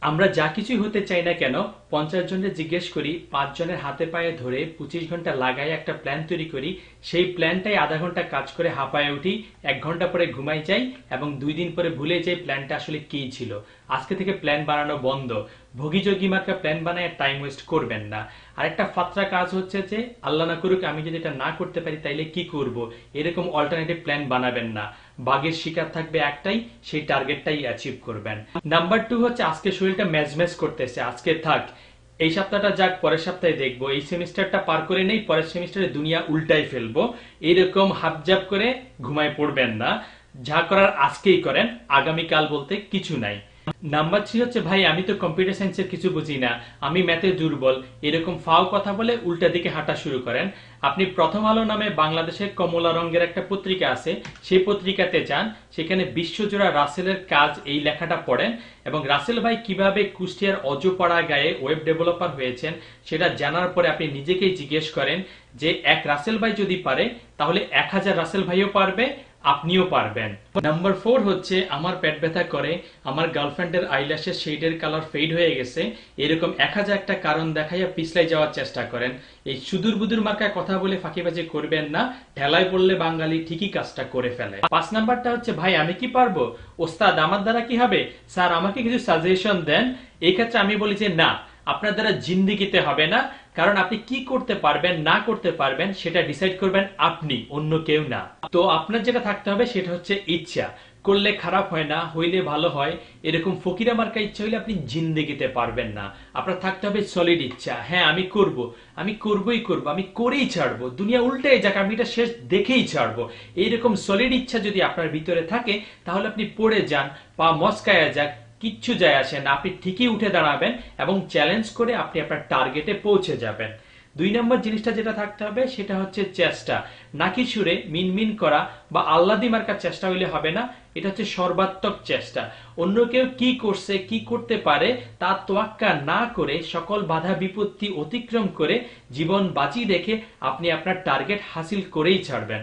আমরা যা কিছুই হতে চাই না কেন, পঞ্চাশ জনের জিজ্ঞেস করি, পাঁচ জনের হাতে পায়ে ধরে পঁচিশ ঘণ্টা লাগাই একটা প্ল্যান তৈরি করি। সেই প্ল্যানটাই আধা ঘণ্টা কাজ করে হাঁপায়ে উঠি, এক ঘণ্টা পরে ঘুমাই যাই এবং দুই দিন পরে ভুলে যাই প্ল্যানটা আসলে কি ছিল। আজকে থেকে প্ল্যান বানানো বন্ধ। ভোগীযোগী মার্কা প্ল্যান বানায় টাইম ওয়েস্ট করবেন না। আরেকটা ফাত্রা কাজ হচ্ছে যে, আল্লাহ না করুক আমি যদি এটা না করতে পারি, তাইলে কি করব? এরকম অল্টারনেটিভ প্ল্যান বানাবেন না। বাগের শিকার থাকবে একটাই, সেই টার্গেটটাই অ্যাচিভ করবেন। নাম্বার টু হচ্ছে, আজকে শরীরটা ম্যাজম্যাজ করতেছে। আজকে থাক, এই সপ্তাহটা যাক, পরের সপ্তাহে দেখব। এই সেমিস্টারটা পার করে নেই, পরের সেমিস্টারে দুনিয়া উল্টাই ফেলব। এরকম হাবজাব করে ঘুমায় পড়বেন না। যা করার আজকেই করেন, আগামীকাল বলতে কিছু নাই। নাম্বার থ্রি হচ্ছে, ভাই, আমি তো কম্পিউটার সায়েন্সের কিছু বুঝি না। আমি ম্যাথে দুর্বল। এরকম ফাও কথা বলে উল্টা দিকে হাঁটা শুরু করেন। আপনি প্রথম আলো নামে বাংলাদেশের কমলা রঙের একটা পত্রিকা আছে, সেই পত্রিকাতে যান। সেখানে বিশ্বজোড়া রাসেলের কাজ এই লেখাটা পড়েন এবং রাসেল ভাই কীভাবে কুষ্টিয়ার অজপাড়া গায়ে ওয়েব ডেভেলপার হয়েছেন সেটা জানার পরে আপনি নিজেকেই জিজ্ঞেস করেন যে, এক রাসেল ভাই যদি পারে, তাহলে এক হাজার রাসেল ভাইও পারবে আপনিও পারবেন। নাম্বার ফোর হচ্ছে, আমার পেট ব্যথা করে, আমার গার্লফ্রেন্ডের আইল্যাশের শেডের কালার ফেড হয়ে গেছে। এরকম এক হাজার একটা কারণ দেখাইয়া পিছলাই যাওয়ার চেষ্টা করেন। এই সুদূর বুদুর মার্কায় কথা বলে ফাঁকিবাজি করবেন না, ঠেলায় পড়লে বাঙালি ঠিকই কাজটা করে ফেলে। পাঁচ নাম্বারটা হচ্ছে, ভাই, আমি কি পারব? ওস্তাদ, আমার দ্বারা কি হবে? স্যার, আমাকে কিছু সাজেশন দেন। এই ক্ষেত্রে আমি বলি যে, না, আপনার দ্বারা জিন্দিগিতে হবে না। কারণ আপনি কি করতে পারবেন, না করতে পারবেন, সেটা ডিসাইড করবেন আপনি, অন্য কেউ না। তো আপনার যেটা থাকতে হবে সেটা হচ্ছে ইচ্ছা। করলে খারাপ হয় না, হইলে ভালো হয়। এরকম ফকিরা মার্কা ইচ্ছা হইলে আপনি জিন্দেগিতে পারবেন না। আপনার থাকতে হবে সলিড ইচ্ছা। হ্যাঁ আমি করব। আমি করবই করব। আমি করেই ছাড়বো। দুনিয়া উল্টে যাক, আমি এটা শেষ দেখেই ছাড়বো। এইরকম সলিড ইচ্ছা যদি আপনার ভিতরে থাকে, তাহলে আপনি পড়ে যান বা মস্কায়া যাক কিচ্ছু যায় আসে না। আপনি ঠিকই উঠে দাঁড়াবেন এবং চ্যালেঞ্জ করে আপনি আপনার টার্গেটে পৌঁছে যাবেন। দুই নম্বর জিনিসটা যেটা থাকতে হবে, সেটা হচ্ছে চেষ্টা। নাকি সুরে মিনমিন করা বা আল্লাদি মার্কার চেষ্টা হইলে হবে না, এটা হচ্ছে সর্বাত্মক চেষ্টা। অন্য কেউ কি করছে, কি করতে পারে, তা তোয়াক্কা না করে সকল বাধা বিপত্তি অতিক্রম করে জীবন বাঁচিয়ে রেখে আপনি আপনার টার্গেট হাসিল করেই ছাড়বেন।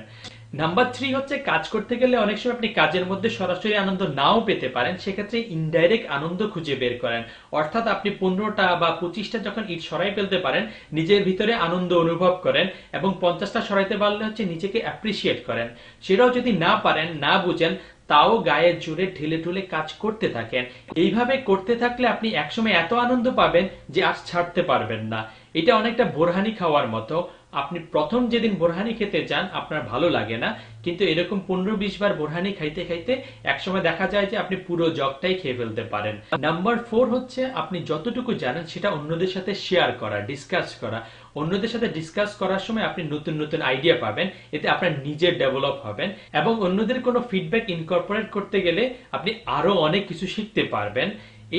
নাম্বার থ্রি হচ্ছে, কাজ করতে গেলে অনেক সময় আপনি কাজের মধ্যে সরাসরি আনন্দ নাও পেতে পারেন, সেক্ষেত্রে ইনডাইরেক্ট আনন্দ খুঁজে বের করেন। অর্থাৎ আপনি পনেরোটা বা পঁচিশটা যখন ইট সরাই ফেলতে পারেন, নিজের ভিতরে আনন্দ অনুভব করেন এবং পঞ্চাশটা সরাইতে পারলে হচ্ছে নিজেকে অ্যাপ্রিসিয়েট করেন। সেটাও যদি না পারেন, না বুঝেন, তাও গায়ের জোরে ঢেলে ঠুলে কাজ করতে থাকেন। এইভাবে করতে থাকলে আপনি একসময় এত আনন্দ পাবেন যে আজ ছাড়তে পারবেন না। এটা অনেকটা বোরহানি খাওয়ার মতো। আপনি প্রথম যেদিন বোরহানি খেতে যান, আপনার ভালো লাগে না। কিন্তু এরকম পনেরো বিশ বার বোরহানি খাইতে খাইতে একসময় দেখা যায় যে আপনি পুরো জগটাই খেয়ে ফেলতে পারেন। নাম্বার ফোর হচ্ছে, আপনি যতটুকু জানেন সেটা অন্যদের সাথে শেয়ার করা ডিসকাস করা। অন্যদের সাথে ডিসকাস করার সময় আপনি নতুন নতুন আইডিয়া পাবেন, এতে আপনার নিজের ডেভেলপ হবেন এবং অন্যদের কোনো ফিডব্যাক ইনকর্পোরেট করতে গেলে আপনি আরও অনেক কিছু শিখতে পারবেন।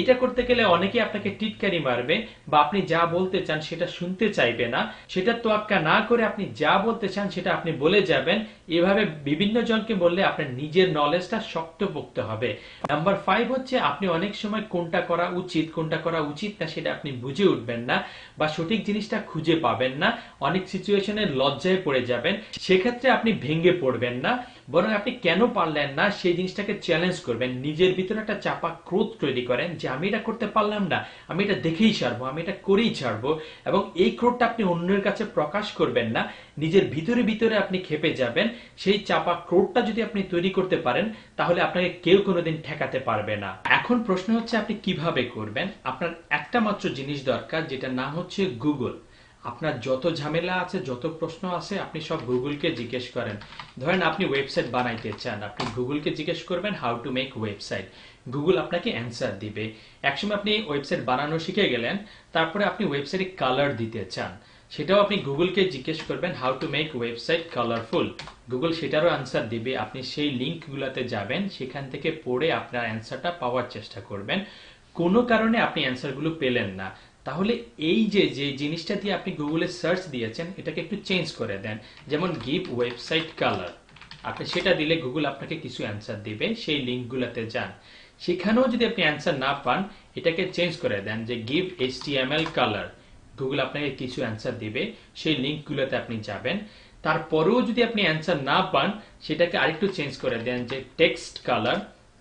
এটা করতে গেলে অনেকে আপনাকে টিটকারি মারবে বা আপনি যা বলতে চান সেটা শুনতে চাইবে না। সেটা তোয়াক্কা না করে আপনি যা বলতে চান সেটা আপনি বলে যাবেন। এভাবে বিভিন্ন জনকে বললে আপনার নিজের নলেজটা শক্তপোক্ত হবে। নাম্বার ফাইভ হচ্ছে আপনি অনেক সময় কোনটা করা উচিত, কোনটা করা উচিত না সেটা আপনি বুঝে উঠবেন না বা সঠিক জিনিসটা খুঁজে পাবেন না। অনেক সিচুয়েশনে লজ্জায় পড়ে যাবেন। সেক্ষেত্রে আপনি ভেঙে পড়বেন না। বরং আপনি কেন পারলেন না সেই জিনিসটাকে চ্যালেঞ্জ করবেন। নিজের ভিতরে একটা চাপা ক্রোধ তৈরি করেন যে, আমি এটা করতে পারলাম না। আমি এটা দেখেই ছাড়বো, আমি এটা করেই ছাড়বো। এবং এই ক্রোধটা আপনি অন্যের কাছে প্রকাশ করবেন না। নিজের ভিতরে ভিতরে আপনি খেপে যাবেন। সেই চাপা ক্রোধটা যদি আপনি তৈরি করতে পারেন, তাহলে আপনাকে কেউ কোনোদিন ঠেকাতে পারবে না। এখন প্রশ্ন হচ্ছে, আপনি কীভাবে করবেন? আপনার একটা মাত্র জিনিস দরকার যেটা নাম হচ্ছে গুগল আপনার যত ঝামেলা আছে, যত প্রশ্ন আছে, আপনি সব গুগলকে জিজ্ঞেস করেন। ধরেন আপনি ওয়েবসাইট বানাইতে চান, আপনি গুগলকে জিজ্ঞেস করবেন how to make website. Google আপনাকে অ্যান্সার দিবে। একসময় আপনি ওয়েবসাইট বানানো শিখে গেলেন, তারপরে আপনি ওয়েবসাইটে কালার দিতে চান। সেটাও আপনি গুগলকে জিজ্ঞেস করবেন how to make website colourful. Google সেটারও অ্যান্সার দিবে। আপনি সেই লিঙ্কগুলোতে যাবেন, সেখান থেকে পড়ে আপনার অ্যান্সারটা পাওয়ার চেষ্টা করবেন। কোনো কারণে আপনি অ্যান্সারগুলো পেলেন না। তাহলে এই যে যে জিনিসটা দিয়ে আপনি গুগলে সার্চ দিয়েছেন, এটাকে একটু চেঞ্জ করে দেন। যেমন গিভ ওয়েবসাইট কালার আপনি সেটা দিলে গুগল আপনাকে কিছু অ্যান্সার দিবে, সেই লিঙ্কগুলোতে যান। সেখানেও যদি আপনি অ্যান্সার না পান, এটাকে চেঞ্জ করে দেন যে গিভ এইচ কালার গুগল আপনাকে কিছু অ্যান্সার দিবে, সেই লিঙ্কগুলোতে আপনি যাবেন। তারপরেও যদি আপনি অ্যান্সার না পান, সেটাকে আরেকটু চেঞ্জ করে দেন যে টেক্সট কালার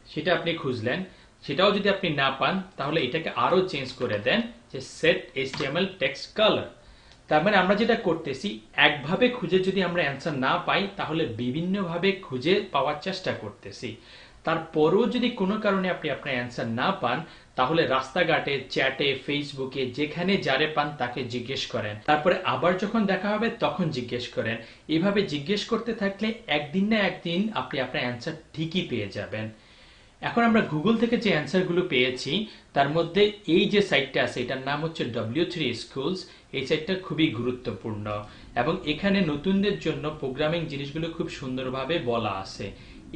সেটা আপনি খুঁজলেন। সেটাও যদি আপনি না পান, তাহলে এটাকে আরও চেঞ্জ করে দেন। যে সেট এইচটিএমএল টেক্সট কালার তার মানে আমরা যেটা করতেছি, একভাবে খুঁজে যদি আমরা অ্যান্সার না পাই, তাহলে বিভিন্নভাবে খুঁজে পাওয়ার চেষ্টা করতেছি। তারপরেও যদি কোনো কারণে আপনি আপনার অ্যান্সার না পান, তাহলে রাস্তাঘাটে চ্যাটে ফেসবুকে যেখানে যারে পান, তাকে জিজ্ঞেস করেন। তারপরে আবার যখন দেখা হবে, তখন জিজ্ঞেস করেন। এভাবে জিজ্ঞেস করতে থাকলে একদিন না একদিন আপনি আপনার অ্যান্সার ঠিকই পেয়ে যাবেন। এখন আমরা গুগল থেকে যে অ্যান্সারগুলো পেয়েছি, তার মধ্যে এই যে সাইটটা আছে, এটার নাম হচ্ছে ডব্লিউ থ্রি স্কুলস এই সাইটটা খুবই গুরুত্বপূর্ণ এবং এখানে নতুনদের জন্য প্রোগ্রামিং জিনিসগুলো খুব সুন্দরভাবে বলা আছে।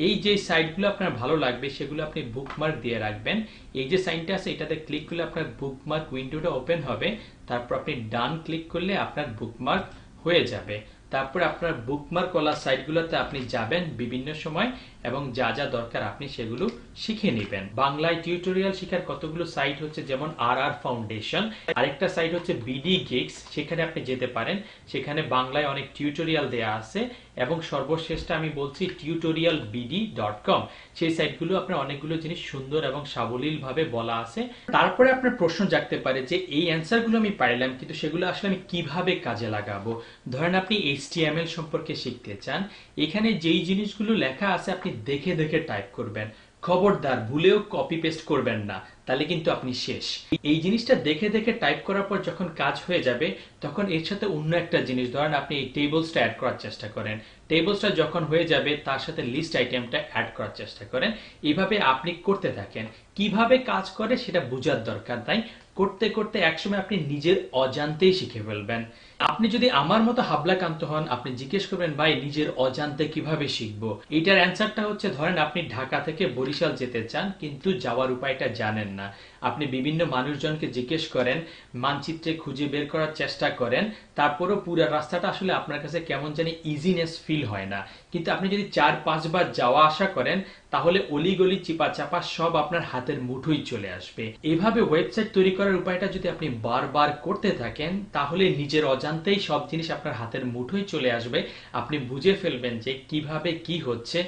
এই যে সাইটগুলো আপনার ভালো লাগবে, সেগুলো আপনি বুকমার্ক দিয়ে রাখবেন। এই যে সাইনটা আছে, এটাতে ক্লিক করলে আপনার বুকমার্ক উইন্ডোটা ওপেন হবে। তারপর আপনি ডান ক্লিক করলে আপনার বুকমার্ক হয়ে যাবে। তারপর আপনার বুকমার্ক ওলা সাইটগুলোতে আপনি যাবেন বিভিন্ন সময়। এবং যা যা দরকার আপনি সেগুলো শিখে নেবেন। বাংলায় টিউটোরিয়াল শেখার কতগুলো সাইট হচ্ছে, যেমন আর আর ফাউন্ডেশন আরেকটা সাইট হচ্ছে বিডি গিগস সেখানে আপনি যেতে পারেন। সেখানে বাংলায় অনেক টিউটোরিয়াল দেয়া আছে এবং সর্বশেষটা আমি বলছি টিউটোরিয়াল বিডি ডট কম সেই সাইটগুলো আপনার অনেকগুলো জিনিস সুন্দর এবং সাবলীল ভাবে বলা আছে। তারপরে আপনার প্রশ্ন জাগতে পারে যে এই অ্যান্সারগুলো আমি পাইলাম, কিন্তু সেগুলো আসলে আমি কীভাবে কাজে লাগাবো? ধরেন আপনি এইচটিএমএল সম্পর্কে শিখতে চান। এখানে যেই জিনিসগুলো লেখা আছে, আপনি দেখে দেখে টাইপ করবেন। খবরদার, ভুলেও কপি পেস্ট করবেন না। তাহলে কিন্তু আপনি শেষ। এই জিনিসটা দেখে দেখে টাইপ করার পর যখন কাজ হয়ে যাবে, তখন এর সাথে অন্য একটা জিনিস, ধরেন আপনি এই টেবলসটা অ্যাড করার চেষ্টা করেন। টেবলসটা যখন হয়ে যাবে, তার সাথে লিস্ট আইটেমটা অ্যাড করার চেষ্টা করেন। এভাবে আপনি করতে থাকেন। কীভাবে কাজ করে সেটা বোঝার দরকার নাই করতে করতে একসময় আপনি নিজের অজান্তেই শিখে ফেলবেন। আপনি যদি আমার মতো হাবলাকান্ত হন, আপনি জিজ্ঞেস করবেন, ভাই, নিজের অজান্তে কীভাবে শিখব? এটার অ্যান্সারটা হচ্ছে, ধরেন আপনি ঢাকা থেকে বরিশাল যেতে চান, কিন্তু যাওয়ার উপায়টা জানেন না। আপনি বিভিন্ন মানুষজনকে জিজ্ঞেস করেন, মানচিত্রে খুঁজে বের করার চেষ্টা করেন, তারপরও পুরো রাস্তাটা আসলে আপনার কাছে কেমন জানি ইজিনেস ফিল হয় না। কিন্তু আপনি যদি চার, পাঁচবার যাওয়া আসা করেন, তাহলে অলিগলি চিপা চাপা সব আপনার হাতের মুঠোই চলে আসবে। এভাবে ওয়েবসাইট তৈরি করার উপায়টা যদি আপনি বারবার করতে থাকেন, তাহলে নিজের অজান্তেই সব জিনিস আপনার হাতের মুঠোই চলে আসবে। আপনি বুঝে ফেলবেন যে কীভাবে কি হচ্ছে।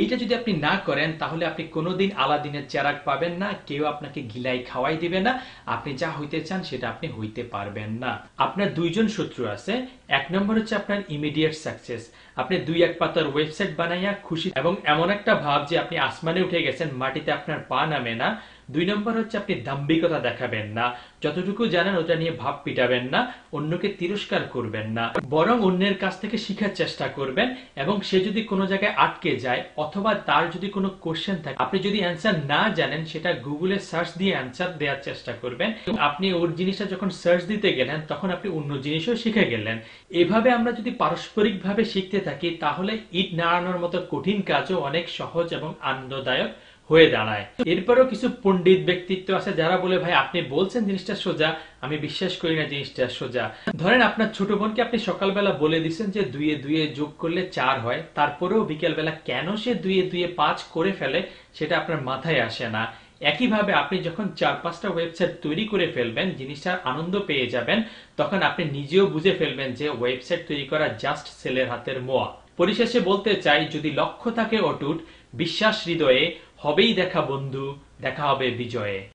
এইটা যদি আপনি না করেন, তাহলে আপনি কোনোদিন আলাদিনের চেরাক পাবেন না, কেউ আপনাকে গিলাই খাওয়াই দিবে না। আপনি যা হইতে চান, সেটা আপনি হইতে পারবেন না। আপনার দুইজন শত্রু আছে। এক নম্বর হচ্ছে আপনার ইমিডিয়েট সাকসেস আপনি দুই এক পাতার ওয়েবসাইট বানাইয়া খুশি এবং এমন একটা ভাব যে আপনি আসমানে উঠে গেছেন, মাটিতে আপনার পা নামে না। দুই নম্বর হচ্ছে আপনি দাম্ভিকতা দেখাবেন না। যতটুকু জানেন ওটা নিয়ে ভাব পিটাবেন না, অন্যকে তিরস্কার করবেন না। বরং অন্যের কাছ থেকে শিখার চেষ্টা করবেন এবং সে যদি কোনো জায়গায় আটকে যায় অথবা তার যদি কোনো কোশ্চেন থাকে, আপনি যদি অ্যান্সার না জানেন সেটা গুগলে সার্চ দিয়ে অ্যান্সার দেওয়ার চেষ্টা করবেন। আপনি ওর জিনিসটা যখন সার্চ দিতে গেলেন, তখন আপনি অন্য জিনিসও শিখে গেলেন। এভাবে আমরা যদি পারস্পরিক ভাবে শিখতে থাকি, তাহলে ইট নাড়ানোর মতো কঠিন কাজও অনেক সহজ এবং আনন্দদায়ক হয়ে দাঁড়ায়। এরপরও কিছু পণ্ডিত ব্যক্তিত্ব আছে যারা বলে, ভাই, আপনি বলছেন জিনিসটা সোজা, আমি বিশ্বাস করি না জিনিসটা সোজা। ধরেন আপনার ছোট বোনকে আপনি সকালবেলা বলে দিচ্ছেন যে দুইয়ে দুইয়ে যোগ করলে চার হয়। তারপরেও বিকেলবেলা কেন সে দুইয়ে দুইয়ে পাঁচ করে ফেলে সেটা আপনার মাথায় আসে না। একইভাবে আপনি যখন চার পাঁচটা ওয়েবসাইট তৈরি করে ফেলবেন, জিনিসটার আনন্দ পেয়ে যাবেন, তখন আপনি নিজেও বুঝে ফেলবেন যে, ওয়েবসাইট তৈরি করা জাস্ট সেলের হাতের মোয়া। পরিশেষে বলতে চাই, যদি লক্ষ্য থাকে অটুট, বিশ্বাস হৃদয়ে হবেই দেখা বন্ধু দেখা হবে বিজয়ে।